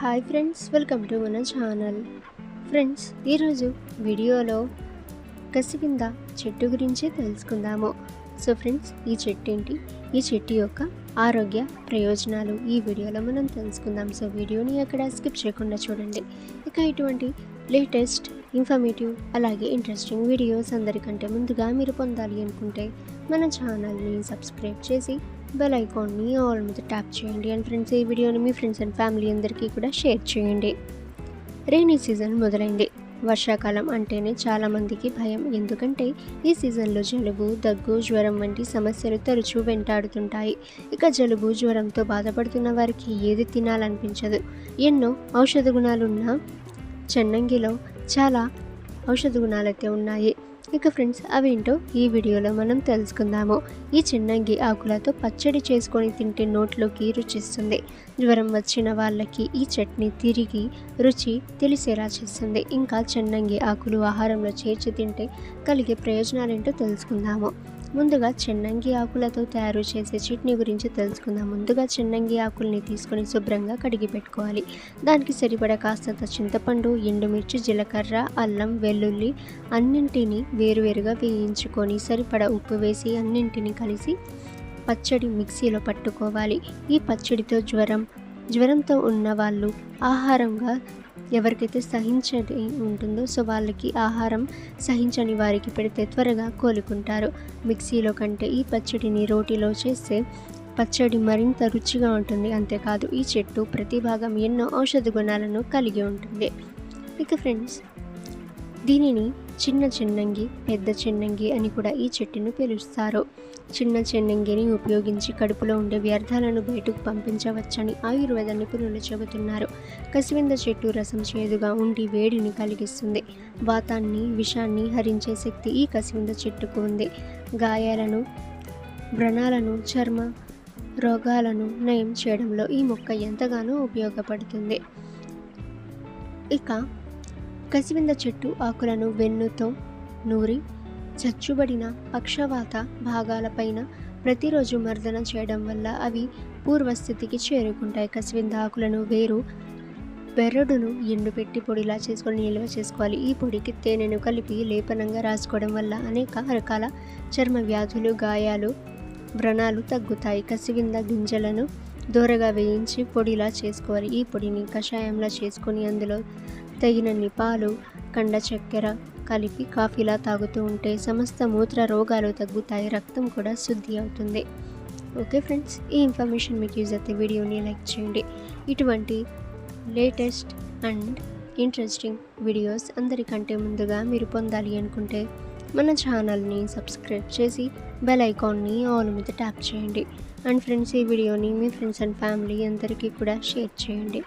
Hi friends welcome to మన channel. Friends ఈరోజు వీడియోలో కసివింద చెట్టు గురించి తెలుసుకుందాము. సో ఫ్రెండ్స్ ఈ చెట్టు ఏంటి ఈ చెట్టు యొక్క ఆరోగ్య ప్రయోజనాలు ఈ వీడియోలో మనం తెలుసుకుందాం. సో వీడియోని అక్కడ స్కిప్ చేయకుండా చూడండి. ఇక ఇటువంటి లేటెస్ట్ ఇన్ఫర్మేటివ్ అలాగే ఇంట్రెస్టింగ్ వీడియోస్ అందరికంటే ముందుగా మీరు పొందాలి అనుకుంటే మన ఛానల్ని సబ్స్క్రైబ్ చేసి బెల్ ఐకాన్ని ఆల్ మీద ట్యాప్ చేయండి. అండ్ ఫ్రెండ్స్ ఈ వీడియోని మీ ఫ్రెండ్స్ అండ్ ఫ్యామిలీ అందరికీ కూడా షేర్ చేయండి. రైనీ సీజన్ మొదలైంది. వర్షాకాలం అంటేనే చాలామందికి భయం. ఎందుకంటే ఈ సీజన్లో జలుబు దగ్గు జ్వరం వంటి సమస్యలు తరచూ వెంటాడుతుంటాయి. ఇక జలుబు జ్వరంతో బాధపడుతున్న వారికి ఏది తినాలనిపించదు. ఎన్నో ఔషధ గుణాలున్న చెన్నంగిలో చాలా ఔషధ గుణాలైతే ఉన్నాయి. ఇక ఫ్రెండ్స్ అవేంటో ఈ వీడియోలో మనం తెలుసుకుందాము. ఈ చిన్నంగి ఆకులతో పచ్చడి చేసుకొని తింటే నోట్లోకి రుచిస్తుంది. జ్వరం వచ్చిన వాళ్ళకి ఈ చట్నీ తిరిగి రుచి తెలిసేలా చేస్తుంది. ఇంకా చిన్నంగి ఆకులు ఆహారంలో చేర్చి తింటే కలిగే ప్రయోజనాలేంటో తెలుసుకుందాము. ముందుగా చెన్నంగి ఆకులతో తయారు చేసే చట్నీ గురించి తెలుసుకుందాం. ముందుగా చెన్నంగి ఆకుల్ని తీసుకొని శుభ్రంగా కడిగి పెట్టుకోవాలి. దానికి సరిపడ కాస్తంత చింతపండు ఎండుమిర్చి జీలకర్ర అల్లం వెల్లుల్లి అన్నింటినీ వేరువేరుగా వేయించుకొని సరిపడ ఉప్పు వేసి అన్నింటినీ కలిసి పచ్చడి మిక్సీలో పట్టుకోవాలి. ఈ పచ్చడితో జ్వరం జ్వరంతో ఉన్న వాళ్ళు ఆహారంగా ఎవరికైతే సహించని ఉంటుందో సో వాళ్ళకి ఆహారం సహించని వారికి పెడితే త్వరగా కోలుకుంటారు. మిక్సీలో కంటే ఈ పచ్చడిని రోటిలో చేస్తే పచ్చడి మరింత రుచిగా ఉంటుంది. అంతేకాదు ఈ చెట్టు ప్రతి భాగం ఎన్నో ఔషధ గుణాలను కలిగి ఉంటుంది. ఇక ఫ్రెండ్స్ దీనిని చిన్న చెన్నంగి పెద్ద చెన్నంగి అని కూడా ఈ చెట్టును పిలుస్తారు. చిన్న చెన్నంగిని ఉపయోగించి కడుపులో ఉండే వ్యర్థాలను బయటకు పంపించవచ్చని ఆయుర్వేద నిపుణులు చెబుతున్నారు. కసివింద చెట్టు రసం చేదుగా ఉండి వేడిని కలిగిస్తుంది. వాతాన్ని విషాన్ని హరించే శక్తి ఈ కసివింద చెట్టుకు ఉంది. గాయాలను వ్రణాలను చర్మ రోగాలను నయం చేయడంలో ఈ మొక్క ఎంతగానో ఉపయోగపడుతుంది. ఇక కసివింద చెట్టు ఆకులను వెన్నుతో నూరి చచ్చుబడిన పక్షవాత భాగాలపైన ప్రతిరోజు మర్దన చేయడం వల్ల అవి పూర్వస్థితికి చేరుకుంటాయి. కసివింద ఆకులను వేరు బెరడును ఎండుపెట్టి పొడిలా చేసుకొని నిల్వ చేసుకోవాలి. ఈ పొడికి తేనెను కలిపి లేపనంగా రాసుకోవడం వల్ల అనేక రకాల చర్మ వ్యాధులు గాయాలు వ్రణాలు తగ్గుతాయి. కసివింద గింజలను దూరగా వేయించి పొడిలా చేసుకోవాలి. ఈ పొడిని కషాయంలా చేసుకొని అందులో తగినన్ని పాలు కండ చక్కెర కలిపి కాఫీలా తాగుతూ ఉంటే సమస్త మూత్ర రోగాలు తగ్గుతాయి రక్తం కూడా శుద్ధి అవుతుంది. ఓకే ఫ్రెండ్స్ ఈ ఇన్ఫర్మేషన్ మీకు యూజ్ అయితే వీడియోని లైక్ చేయండి. ఇటువంటి లేటెస్ట్ అండ్ ఇంట్రెస్టింగ్ వీడియోస్ అందరికంటే ముందుగా మీరు పొందాలి అనుకుంటే మన ఛానల్ని సబ్స్క్రైబ్ చేసి బెల్ ఐకాన్ని ఆల్ మీద ట్యాప్ చేయండి. అండ్ ఫ్రెండ్స్ ఈ వీడియోని మీ ఫ్రెండ్స్ అండ్ ఫ్యామిలీ అందరికీ కూడా షేర్ చేయండి.